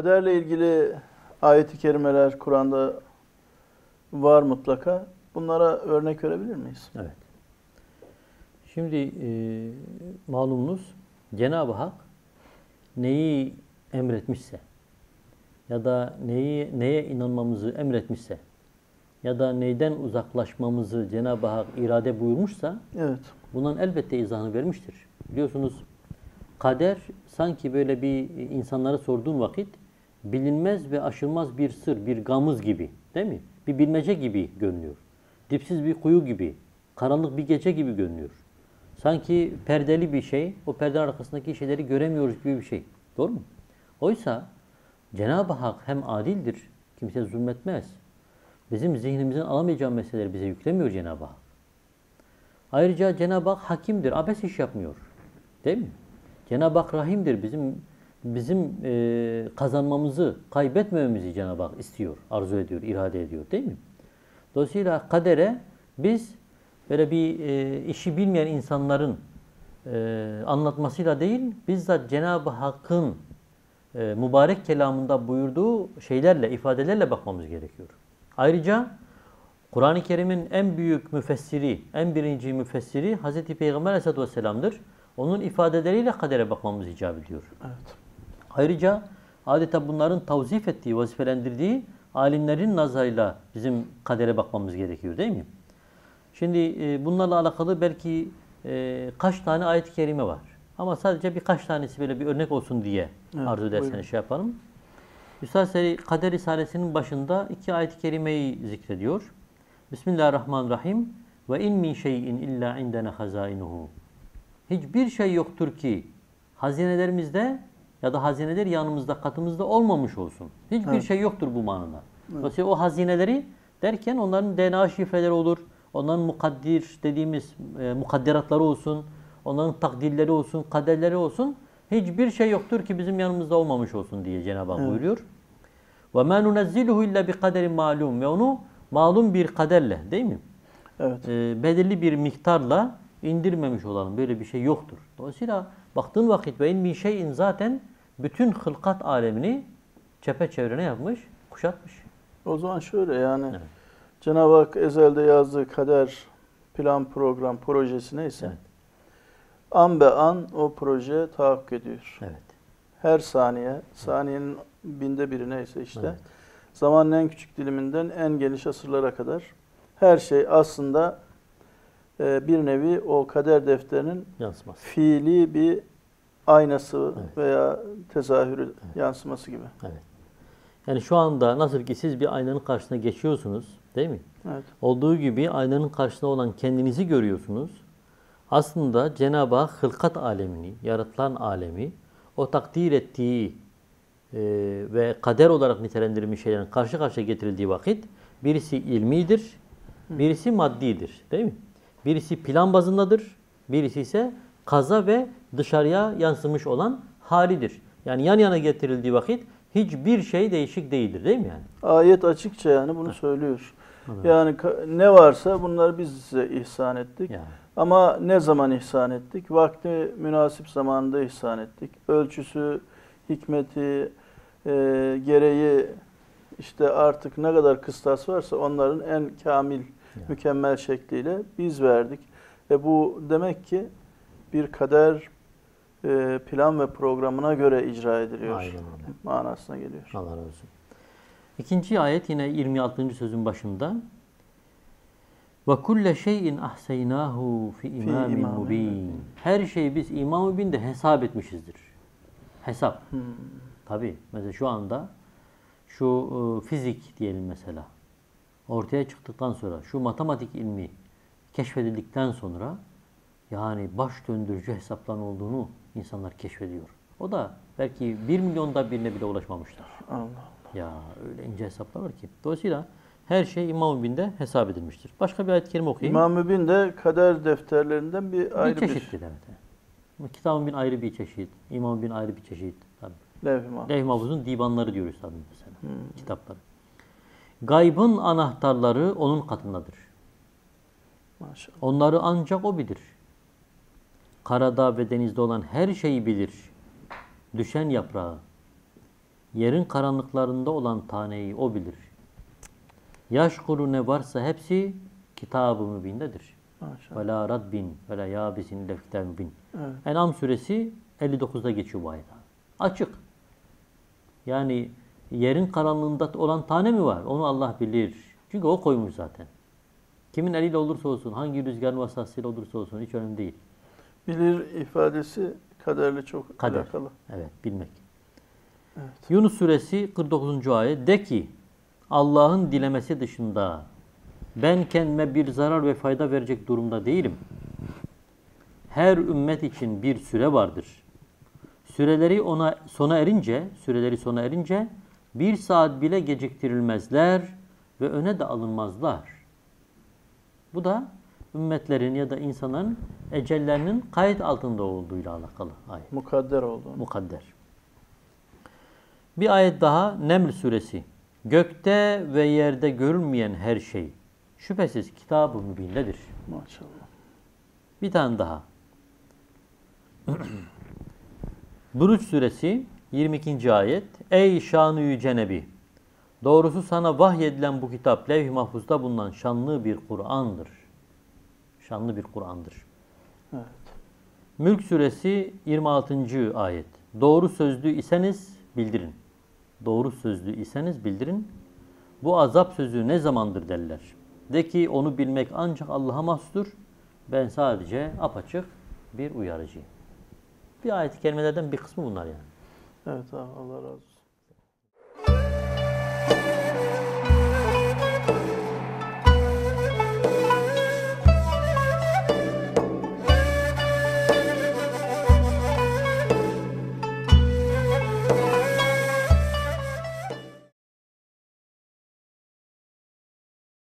Kaderle ilgili ayet-i kerimeler Kur'an'da var mutlaka. Bunlara örnek verebilir miyiz? Evet. Şimdi e, malumunuz Cenab-ı Hak neyi emretmişse ya da neyi neye inanmamızı emretmişse ya da neyden uzaklaşmamızı Cenab-ı Hak irade buyurmuşsa Evet. bundan elbette izahını vermiştir. Biliyorsunuz kader sanki böyle bir insanlara sorduğun vakit bilinmez ve aşılmaz bir sır, bir gamız gibi değil mi? Bir bilmece gibi görünüyor. Dipsiz bir kuyu gibi, karanlık bir gece gibi görünüyor. Sanki perdeli bir şey, o perdenin arkasındaki şeyleri göremiyoruz gibi bir şey. Doğru mu? Oysa Cenab-ı Hak hem adildir, kimse zulmetmez. Bizim zihnimizin alamayacağı meseleleri bize yüklemiyor Cenab-ı Hak. Ayrıca Cenab-ı Hak hakimdir, abes iş yapmıyor. Değil mi? Cenab-ı Hak rahimdir. Bizim bizim e, kazanmamızı, kaybetmememizi Cenab-ı Hak istiyor, arzu ediyor, irade ediyor değil mi? Dolayısıyla kadere biz böyle bir e, işi bilmeyen insanların e, anlatmasıyla değil, bizzat Cenab-ı Hakk'ın e, mübarek kelamında buyurduğu şeylerle, ifadelerle bakmamız gerekiyor. Ayrıca Kur'an-ı Kerim'in en büyük müfessiri, en birinci müfessiri Hz. Peygamber Aleyhisselatü Vesselam'dır. Onun ifadeleriyle kadere bakmamız icap ediyor. Evet. Ayrıca adeta bunların tavzif ettiği, vazifelendirdiği alimlerin nazarıyla bizim kadere bakmamız gerekiyor değil mi? Şimdi e, bunlarla alakalı belki e, kaç tane ayet-i kerime var. Ama sadece birkaç tanesi böyle bir örnek olsun diye Evet, arzu ederseniz buyurun. şey yapalım. Üstad Seri Kader Risalesi'nin başında iki ayet-i kerimeyi zikrediyor. Bismillahirrahmanirrahim. Ve in min şeyin illa indena hazainuhu. Hiçbir şey yoktur ki hazinelerimizde ya da hazineler yanımızda, katımızda olmamış olsun. Hiçbir Evet. şey yoktur bu manada. Dolayısıyla o hazineleri derken onların DNA şifreleri olur, onların mukaddir dediğimiz e, mukadderatları olsun, onların takdirleri olsun, kaderleri olsun. Hiçbir şey yoktur ki bizim yanımızda olmamış olsun diye Cenab-ı Hak Evet. buyuruyor. Ve ma nunezziluhu illa bi kaderin malum ve onu malum bir kaderle değil mi? Evet. e, belirli bir miktarla indirmemiş olalım. Böyle bir şey yoktur. Dolayısıyla baktığın vakit ve in min şeyin zaten bütün hılkat alemini çepeçevre ne yapmış? Kuşatmış. O zaman şöyle yani Evet. Cenab-ı Hak ezelde yazdığı kader, plan, program, projesi neyse Evet. an be an o proje tahakkuk ediyor. Evet. Her saniye, saniyenin binde biri neyse işte. Evet. Zamanın en küçük diliminden en geniş asırlara kadar her şey aslında e, bir nevi o kader defterinin Yansımaz. fiili bir aynası Evet. veya tezahürü yansıması gibi. Evet. Yani şu anda nasıl ki siz bir aynanın karşısına geçiyorsunuz değil mi? Evet. Olduğu gibi aynanın karşısında olan kendinizi görüyorsunuz. Aslında Cenab-ı Hak hılkat alemini, yaratılan alemi, o takdir ettiği e, ve kader olarak nitelendirilmiş şeylerin karşı karşıya getirildiği vakit birisi ilmidir, birisi maddidir değil mi? Birisi plan bazındadır, birisi ise kaza ve dışarıya yansımış olan halidir. Yani yan yana getirildiği vakit hiçbir şey değişik değildir değil mi yani? Ayet açıkça yani bunu söylüyor. Yani ka- ne varsa bunları biz size ihsan ettik. Yani. Ama ne zaman ihsan ettik? Vakti münasip zamanında ihsan ettik. Ölçüsü, hikmeti, e, gereği işte artık ne kadar kıstas varsa onların en kamil, mükemmel şekliyle biz verdik. Ve bu demek ki bir kader plan ve programına göre icra ediliyor. Aynen öyle. Manasına geliyor. Allah razı olsun. İkinci ayet yine 26. sözün başında. Ve kulle şeyin ahseynahu fi imamin mubin. Her şeyi biz imam mübinde hesap etmişizdir. Hesap. Hmm. Tabi mesela şu anda şu e, fizik diyelim mesela ortaya çıktıktan sonra şu matematik ilmi keşfedildikten sonra yani baş döndürücü hesapların olduğunu insanlar keşfediyor. O da belki bir milyonda birine bile ulaşmamışlar. Allah. Ya öyle ince hesaplar var ki. Dolayısıyla her şey İmam Mübin'de hesap edilmiştir. Başka bir ayet-i kerime okuyayım. İmam Mübin de kader defterlerinden bir bir ayrı bir, çeşittir evet. Kitab-ı Mübin ayrı bir çeşit. İmam Mübin ayrı bir çeşit. Tabii. levh-i mahfuz. Levh-i Mahfuz'un divanları diyoruz tabii mesela. Hmm. Kitapları. Gaybın anahtarları onun katındadır. Maşallah. Onları ancak o bilir. Karada ve denizde olan her şeyi bilir. Düşen yaprağı, Yerin karanlıklarında olan taneyi o bilir. Yaş kuru ne varsa hepsi kitab-ı mübindedir. Maşallah. Ve la raddin ve la yabisin kitab-ı mübin. Evet. En'am suresi 59'da geçiyor bu ayet. Açık. Yani yerin karanlığında olan tane mi var? Onu Allah bilir. Çünkü o koymuş zaten. Kimin eliyle olursa olsun, hangi rüzgarın vasıtasıyla olursa olsun hiç önemli değil. Bilir ifadesi kaderle çok Kader. alakalı. Evet, bilmek. Evet. Yunus suresi 49. ayet de ki Allah'ın dilemesi dışında ben kendime bir zarar ve fayda verecek durumda değilim. Her ümmet için bir süre vardır. Süreleri ona sona erince, süreleri sona erince bir saat bile geciktirilmezler ve öne de alınmazlar. Bu da ümmetlerin ya da insanların ecellerinin kayıt altında olduğuyla alakalı ayet. Mukadder olduğunu. Mukadder. Bir ayet daha Neml suresi. Gökte ve yerde görülmeyen her şey şüphesiz kitab-ı mübindedir. Maşallah. Bir tane daha. Buruç suresi 22. ayet. Ey şanı yüce Nebi! Doğrusu sana vahyedilen bu kitap levh-i mahfuzda bulunan şanlı bir Kur'an'dır. Şanlı bir Kur'an'dır. Evet. Mülk suresi 26. ayet. Doğru sözlü iseniz bildirin. Doğru sözlü iseniz bildirin. Bu azap sözü ne zamandır derler. De ki onu bilmek ancak Allah'a mahsustur. Ben sadece apaçık bir uyarıcıyım. Bir ayet-i kerimelerden bir kısmı bunlar yani. Evet abi Allah razı olsun.